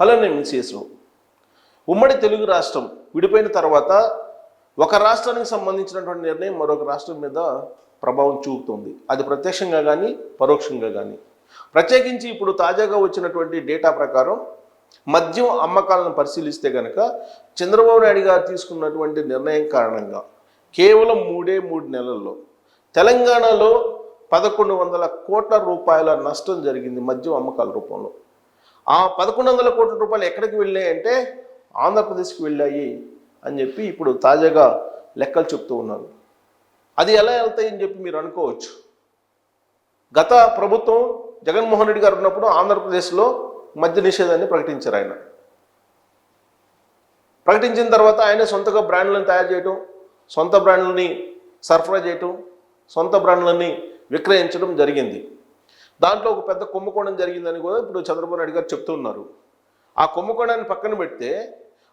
Hello నేను మిస్సేసు ఉమ్మడి తెలుగు రాష్ట్రం విడిపోయిన తర్వాత ఒక రాష్ట్రానికి సంబంధించినటువంటి నిర్ణయం మరొక రాష్ట్రం మీద ప్రభావం చూపుతుంది. అది ప్రత్యక్షంగా కానీ పరోక్షంగా కానీ ప్రత్యేకించి ఇప్పుడు తాజాగా వచ్చినటువంటి డేటా ప్రకారం మద్యం అమ్మకాలను పరిశీలిస్తే కనుక చంద్రబాబు నాయుడు గారు తీసుకున్నటువంటి నిర్ణయం కారణంగా కేవలం మూడే మూడు నెలల్లో తెలంగాణలో పదకొండు వందల కోట్ల రూపాయల నష్టం జరిగింది మద్యం అమ్మకాల రూపంలో. ఆ పదకొండు వందల కోట్ల రూపాయలు ఎక్కడికి వెళ్ళాయి అంటే ఆంధ్రప్రదేశ్కి వెళ్ళాయి అని చెప్పి ఇప్పుడు తాజాగా లెక్కలు చెప్తూ ఉన్నారు. అది ఎలా వెళ్తాయని చెప్పి మీరు అనుకోవచ్చు. గత ప్రభుత్వం జగన్మోహన్ రెడ్డి గారు ఉన్నప్పుడు ఆంధ్రప్రదేశ్లో మద్య నిషేధాన్ని ప్రకటించారు ఆయన. ప్రకటించిన తర్వాత ఆయన సొంతగా బ్రాండ్లను తయారు చేయటం సొంత బ్రాండ్లని సరఫరా చేయటం సొంత బ్రాండ్లని విక్రయించడం జరిగింది. దాంట్లో ఒక పెద్ద కుంభకోణం జరిగిందని కూడా ఇప్పుడు చంద్రబాబు నాయుడు గారు చెప్తున్నారు ఆ కుంభకోణాన్ని పక్కన పెడితే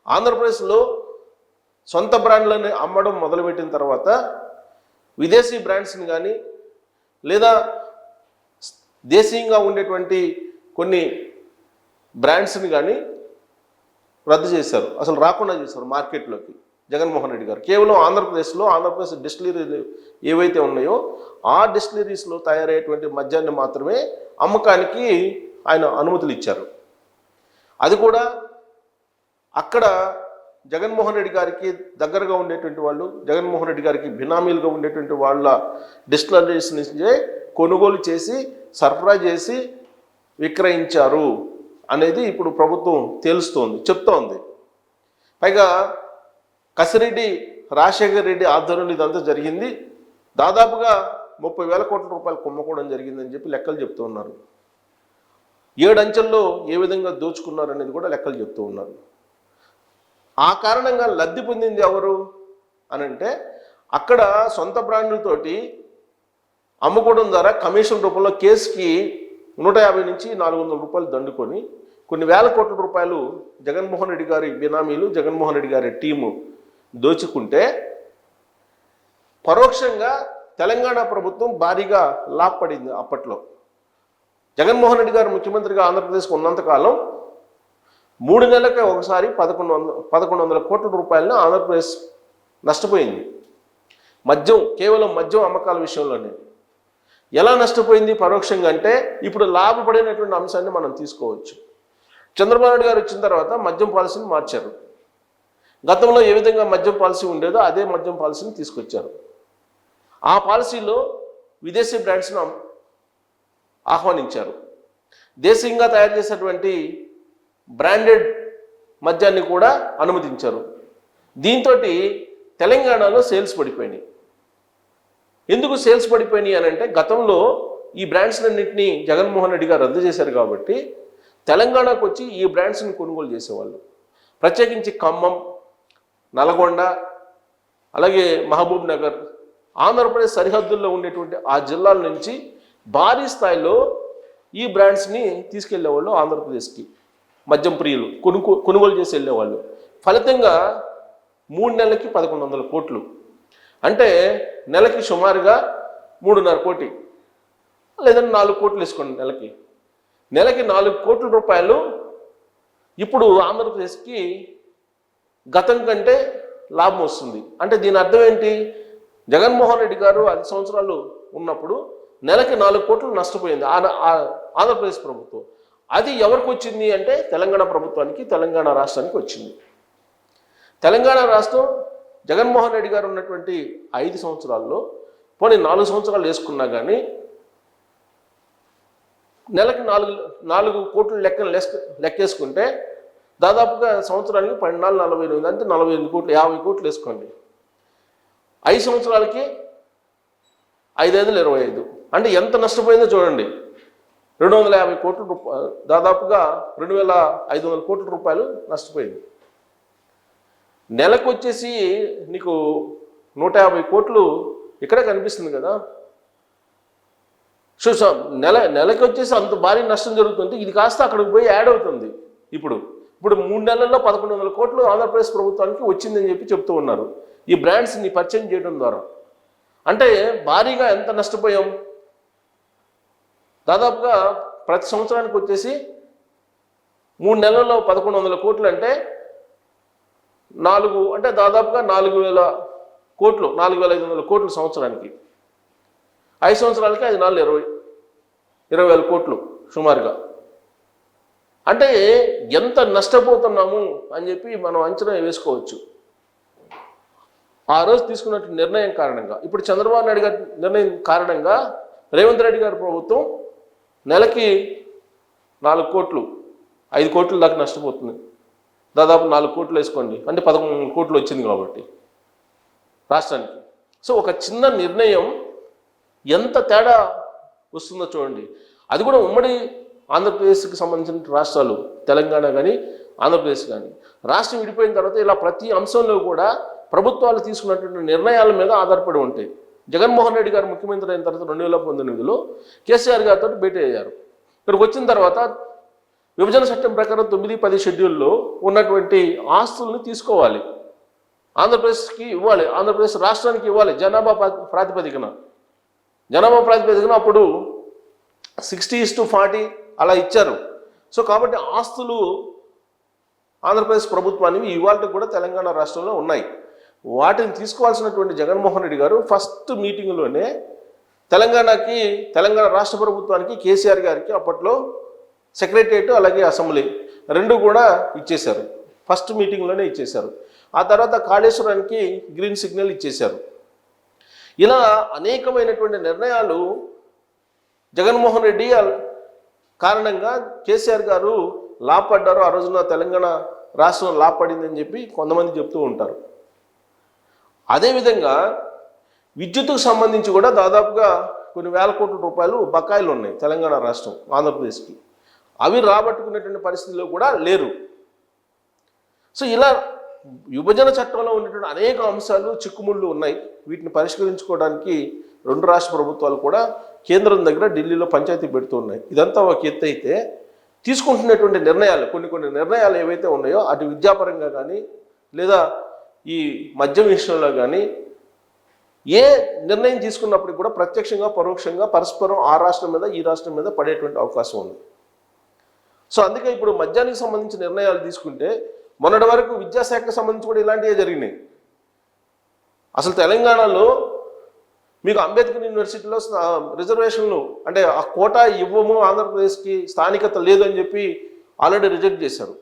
ఆంధ్రప్రదేశ్లో సొంత బ్రాండ్లని అమ్మడం మొదలుపెట్టిన తర్వాత విదేశీ బ్రాండ్స్ని కానీ లేదా దేశీయంగా ఉండేటువంటి కొన్ని బ్రాండ్స్ని కానీ రద్దు చేశారు. అసలు రాకుండా చేశారు మార్కెట్లోకి. జగన్మోహన్ రెడ్డి గారు. కేవలం ఆంధ్రప్రదేశ్లో ఆంధ్రప్రదేశ్ డిస్టిలరీలు ఏవైతే ఉన్నాయో ఆ డిస్టిలరీస్లో తయారయ్యేటువంటి మద్యాన్ని మాత్రమే అమ్మకానికి ఆయన అనుమతులు ఇచ్చారు. అది కూడా అక్కడ జగన్మోహన్ రెడ్డి గారికి దగ్గరగా ఉండేటువంటి వాళ్ళు జగన్మోహన్ రెడ్డి గారికి బినామీలుగా ఉండేటువంటి వాళ్ళ డిస్టిలరీస్ నుంచే కొనుగోలు చేసి సరఫరా చేసి విక్రయించారు అనేది ఇప్పుడు ప్రభుత్వం తేలుస్తోంది చెప్తోంది. పైగా కసిరెడ్డి రాజశేఖర్ రెడ్డి ఆధ్వర్యంలో ఇదంతా జరిగింది. దాదాపుగా ముప్పై వేల కోట్ల రూపాయలు కుమ్మకోవడం జరిగిందని చెప్పి లెక్కలు చెప్తూ ఉన్నారు. ఏడు అంచెల్లో ఏ విధంగా దోచుకున్నారు అనేది కూడా లెక్కలు చెప్తూ ఉన్నారు. ఆ కారణంగా లబ్ధి పొందింది ఎవరు అని అంటే అక్కడ సొంత బ్రాండ్లతోటి అమ్ముకోవడం ద్వారా కమిషన్ రూపంలో కేసుకి నూట యాభై నుంచి నాలుగు వందల రూపాయలు దండుకొని కొన్ని వేల కోట్ల రూపాయలు జగన్మోహన్ రెడ్డి గారి బినామీలు జగన్మోహన్ రెడ్డి గారి టీము దోచుకుంటే పరోక్షంగా తెలంగాణ ప్రభుత్వం భారీగా లాభపడింది అప్పట్లో. జగన్మోహన్ రెడ్డి గారు ముఖ్యమంత్రిగా ఆంధ్రప్రదేశ్కి ఉన్నంతకాలం మూడు నెలలకే ఒకసారి పదకొండు వందల పదకొండు వందల కోట్ల రూపాయలను ఆంధ్రప్రదేశ్ నష్టపోయింది. మద్యం కేవలం మద్యం అమ్మకాల విషయంలోనే. ఎలా నష్టపోయింది పరోక్షంగా అంటే ఇప్పుడు లాభపడినటువంటి అంశాన్ని మనం తీసుకోవచ్చు. చంద్రబాబు నాయుడు గారు వచ్చిన తర్వాత మద్యం పాలసీని మార్చారు. గతంలో ఏ విధంగా మద్యం పాలసీ ఉండేదో అదే మద్యం పాలసీని తీసుకొచ్చారు. ఆ పాలసీలో విదేశీ బ్రాండ్స్ను ఆహ్వానించారు. దేశీయంగా తయారు చేసినటువంటి బ్రాండెడ్ మద్యాన్ని కూడా అనుమతించారు. దీంతో తెలంగాణలో సేల్స్ పడిపోయినాయి. ఎందుకు సేల్స్ పడిపోయినాయి అని అంటే గతంలో ఈ బ్రాండ్స్లన్నింటినీ జగన్మోహన్ రెడ్డి గారు రద్దు చేశారు కాబట్టి తెలంగాణకు వచ్చి ఈ బ్రాండ్స్ని కొనుగోలు చేసేవాళ్ళు. ప్రత్యేకించి ఖమ్మం నల్గొండ అలాగే మహబూబ్ నగర్ ఆంధ్రప్రదేశ్ సరిహద్దుల్లో ఉండేటువంటి ఆ జిల్లాల నుంచి భారీ స్థాయిలో ఈ బ్రాండ్స్ని తీసుకెళ్ళేవాళ్ళు ఆంధ్రప్రదేశ్కి. మద్యం ప్రియులు కొనుగో కొనుగోలు చేసి వెళ్ళేవాళ్ళు. ఫలితంగా మూడు నెలలకి పదకొండు వందల కోట్లు. అంటే నెలకి సుమారుగా మూడున్నర కోటి. లేదంటే నాలుగు కోట్లు వేసుకోండి నెలకి. నెలకి నాలుగు కోట్ల రూపాయలు ఇప్పుడు ఆంధ్రప్రదేశ్కి గతం కంటే లాభం వస్తుంది. అంటే దీని అర్థం ఏంటి? జగన్మోహన్ రెడ్డి గారు ఐదు సంవత్సరాలు ఉన్నప్పుడు నెలకి నాలుగు కోట్లు నష్టపోయింది ఆంధ్రప్రదేశ్ ప్రభుత్వం. అది ఎవరికి వచ్చింది అంటే తెలంగాణ ప్రభుత్వానికి తెలంగాణ రాష్ట్రానికి వచ్చింది. తెలంగాణ రాష్ట్రం జగన్మోహన్ రెడ్డి గారు ఉన్నటువంటి ఐదు సంవత్సరాల్లో పోనీ నాలుగు సంవత్సరాలు వేసుకున్నా కానీ నెలకు నాలుగు నాలుగు కోట్లు లెక్క లెక్క లెక్కేసుకుంటే దాదాపుగా సంవత్సరానికి పన్నెండు నలభై ఎనిమిది అంటే నలభై ఎనిమిది కోట్లు యాభై కోట్లు వేసుకోండి. ఐదు సంవత్సరాలకి ఐదు ఐదులు ఇరవై ఐదు. అంటే ఎంత నష్టపోయిందో చూడండి. రెండు వందల యాభై కోట్ల రూపాయలు దాదాపుగా రెండు వేల ఐదు వందల కోట్ల రూపాయలు నష్టపోయింది. నెలకు వచ్చేసి నీకు నూట యాభై కోట్లు ఇక్కడే కనిపిస్తుంది కదా. సో నెల నెలకి వచ్చేసి అంత భారీ నష్టం జరుగుతుంది ఇది కాస్త అక్కడికి పోయి యాడ్ అవుతుంది. ఇప్పుడు ఇప్పుడు మూడు నెలల్లో పదకొండు వందల కోట్లు ఆంధ్రప్రదేశ్ ప్రభుత్వానికి వచ్చిందని చెప్పి చెప్తూ ఉన్నారు. ఈ బ్రాండ్స్ని పరిచయం చేయడం ద్వారా. అంటే భారీగా ఎంత నష్టపోయాం? దాదాపుగా ప్రతి సంవత్సరానికి వచ్చేసి మూడు నెలల్లో పదకొండు వందల కోట్లు అంటే నాలుగు అంటే దాదాపుగా నాలుగు వేల కోట్లు నాలుగు వేల ఐదు వందల కోట్లు సంవత్సరానికి. ఐదు సంవత్సరాలకి ఐదు నాలుగు ఇరవై ఇరవై వేల కోట్లు సుమారుగా. అంటే ఎంత నష్టపోతున్నాము అని చెప్పి మనం అంచనా వేసుకోవచ్చు. ఆ రోజు తీసుకున్నట్టు నిర్ణయం కారణంగా ఇప్పుడు చంద్రబాబు నాయుడు గారి నిర్ణయం కారణంగా రేవంత్ రెడ్డి గారి ప్రభుత్వం నెలకి నాలుగు కోట్లు ఐదు కోట్ల దాకా నష్టపోతుంది. దాదాపు నాలుగు కోట్లు వేసుకోండి. అంటే పదకొండు కోట్లు వచ్చింది కాబట్టి రాష్ట్రానికి. సో ఒక చిన్న నిర్ణయం ఎంత తేడా వస్తుందో చూడండి. అది కూడా ఉమ్మడి ఆంధ్రప్రదేశ్కి సంబంధించిన రాష్ట్రాలు తెలంగాణ కానీ ఆంధ్రప్రదేశ్ కానీ రాష్ట్రం విడిపోయిన తర్వాత ఇలా ప్రతి అంశంలో కూడా ప్రభుత్వాలు తీసుకున్నటువంటి నిర్ణయాల మీద ఆధారపడి ఉంటాయి. జగన్మోహన్ రెడ్డి గారు ముఖ్యమంత్రి అయిన తర్వాత రెండు వేల పంతొమ్మిదిలో కేసీఆర్ గారితో భేటీ అయ్యారు. ఇక్కడికి వచ్చిన తర్వాత విభజన చట్టం ప్రకారం తొమ్మిది పది షెడ్యూల్లో ఉన్నటువంటి ఆస్తుల్ని తీసుకోవాలి. ఆంధ్రప్రదేశ్కి ఇవ్వాలి ఆంధ్రప్రదేశ్ రాష్ట్రానికి ఇవ్వాలి జనాభా ప్రాతిపదికన. జనాభా ప్రాతిపదికన అప్పుడు సిక్స్టీ ఇస్ టు ఫార్టీ అలా ఇచ్చారు. సో కాబట్టి ఆస్తులు ఆంధ్రప్రదేశ్ ప్రభుత్వానికి ఇవాళ కూడా తెలంగాణ రాష్ట్రంలో ఉన్నాయి. వాటిని తీసుకోవాల్సినటువంటి జగన్మోహన్ రెడ్డి గారు ఫస్ట్ మీటింగ్లోనే తెలంగాణకి తెలంగాణ రాష్ట్ర ప్రభుత్వానికి కేసీఆర్ గారికి అప్పట్లో సెక్రటరియట్ అలాగే అసెంబ్లీ రెండు కూడా ఇచ్చేశారు. ఫస్ట్ మీటింగ్లోనే ఇచ్చేశారు. ఆ తర్వాత కాళేశ్వరానికి గ్రీన్ సిగ్నల్ ఇచ్చేశారు. ఇలా అనేకమైనటువంటి నిర్ణయాలు జగన్మోహన్ రెడ్డి కారణంగా కేసీఆర్ గారు లాపడ్డారు. ఆ రోజున తెలంగాణ రాష్ట్రం లాపడిందని చెప్పి కొంతమంది చెప్తూ ఉంటారు. అదేవిధంగా విద్యుత్కు సంబంధించి కూడా దాదాపుగా కొన్ని వేల కోట్ల రూపాయలు బకాయిలు ఉన్నాయి తెలంగాణ రాష్ట్రం ఆంధ్రప్రదేశ్కి. అవి రాబట్టుకునేటువంటి పరిస్థితిలో కూడా లేరు. సో ఇలా విభజన చట్టంలో ఉన్నటువంటి అనేక అంశాలు చిక్కుముళ్ళు ఉన్నాయి. వీటిని పరిష్కరించుకోవడానికి రెండు రాష్ట్ర ప్రభుత్వాలు కూడా కేంద్రం దగ్గర ఢిల్లీలో పంచాయతీ పెడుతున్నాయి ఇదంతా ఒక ఎత్తు అయితే తీసుకుంటున్నటువంటి నిర్ణయాలు కొన్ని కొన్ని నిర్ణయాలు ఏవైతే ఉన్నాయో అటు విద్యాపరంగా కానీ లేదా ఈ మద్యం విషయంలో కానీ ఏ నిర్ణయం తీసుకున్నప్పుడు కూడా ప్రత్యక్షంగా పరోక్షంగా పరస్పరం ఆ రాష్ట్రం మీద ఈ రాష్ట్రం మీద పడేటువంటి అవకాశం ఉంది. సో అందుకే ఇప్పుడు మద్యానికి సంబంధించిన నిర్ణయాలు తీసుకుంటే మొన్నటి వరకు విద్యాశాఖకు సంబంధించి కూడా ఇలాంటివే జరిగినాయి. అసలు తెలంగాణలో మీకు అంబేద్కర్ యూనివర్సిటీలో రిజర్వేషన్లు అంటే ఆ కోటా ఇవ్వము ఆంధ్రప్రదేశ్కి స్థానికత లేదు అని చెప్పి ఆల్రెడీ రిజెక్ట్ చేశారు.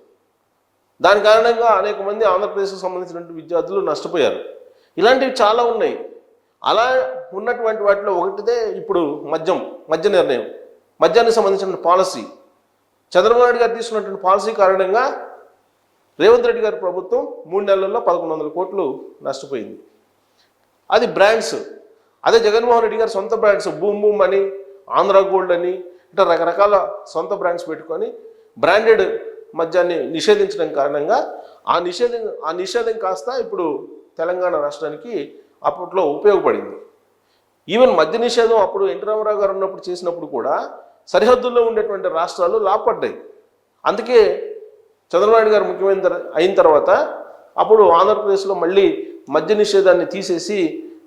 దాని కారణంగా అనేక మంది ఆంధ్రప్రదేశ్కి సంబంధించినటువంటి విద్యార్థులు నష్టపోయారు. ఇలాంటివి చాలా ఉన్నాయి. అలా ఉన్నటువంటి వాటిలో ఒకటిదే ఇప్పుడు మద్యం మద్య నిర్ణయం. మద్యానికి సంబంధించిన పాలసీ. చంద్రబాబు నాయుడు గారు తీసుకున్నటువంటి పాలసీ కారణంగా రేవంత్ రెడ్డి గారి ప్రభుత్వం మూడు నెలల్లో పదకొండు వందల కోట్లు నష్టపోయింది. అది బ్రాండ్స్. అదే జగన్మోహన్ రెడ్డి గారి సొంత బ్రాండ్స్ బూమ్ బూమ్ అని ఆంధ్ర గోల్డ్ అని ఇట్లా రకరకాల సొంత బ్రాండ్స్ పెట్టుకొని బ్రాండెడ్ మద్యాన్ని నిషేధించడం కారణంగా ఆ నిషేధం ఆ నిషేధం కాస్త ఇప్పుడు తెలంగాణ రాష్ట్రానికి అప్పట్లో ఉపయోగపడింది. ఈవెన్ మద్య నిషేధం అప్పుడు ఎన్టీ రామారావు గారు ఉన్నప్పుడు చేసినప్పుడు కూడా సరిహద్దుల్లో ఉండేటువంటి రాష్ట్రాలు లాభపడ్డాయి. అందుకే చంద్రబాబు గారు ముఖ్యమంత్రి అయిన తర్వాత అప్పుడు ఆంధ్రప్రదేశ్లో మళ్ళీ మద్య నిషేధాన్ని తీసేసి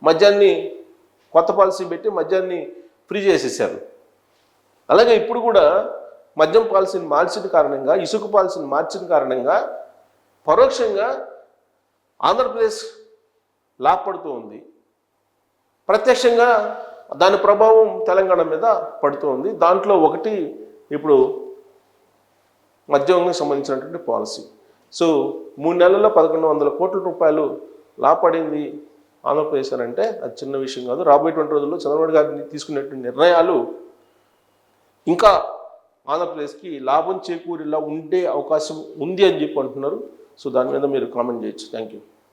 మద్యాన్ని కొత్త పాలసీ పెట్టి మద్యాన్ని ఫ్రీ చేసేసారు. అలాగే ఇప్పుడు కూడా మద్యం పాలసీని మార్చిన కారణంగా ఇసుక పాలసీని మార్చిన కారణంగా పరోక్షంగా ఆంధ్రప్రదేశ్ లాభపడుతూ ఉంది. ప్రత్యక్షంగా దాని ప్రభావం తెలంగాణ మీద పడుతుంది దాంట్లో ఒకటి ఇప్పుడు మద్యంకి సంబంధించినటువంటి పాలసీ. సో మూడు నెలల్లో పదకొండు వందల కోట్ల రూపాయలు లాభపడింది ఆంధ్రప్రదేశ్ అని అంటే అది చిన్న విషయం కాదు. రాబోయేటువంటి రోజుల్లో చంద్రబాబు గారిని తీసుకునేటువంటి నిర్ణయాలు ఇంకా ఆంధ్రప్రదేశ్కి లాభం చేకూరేలా ఉండే అవకాశం ఉంది అని చెప్పి అంటున్నారు. సో దాని మీద మీరు కామెంట్ చేయొచ్చు. Thank you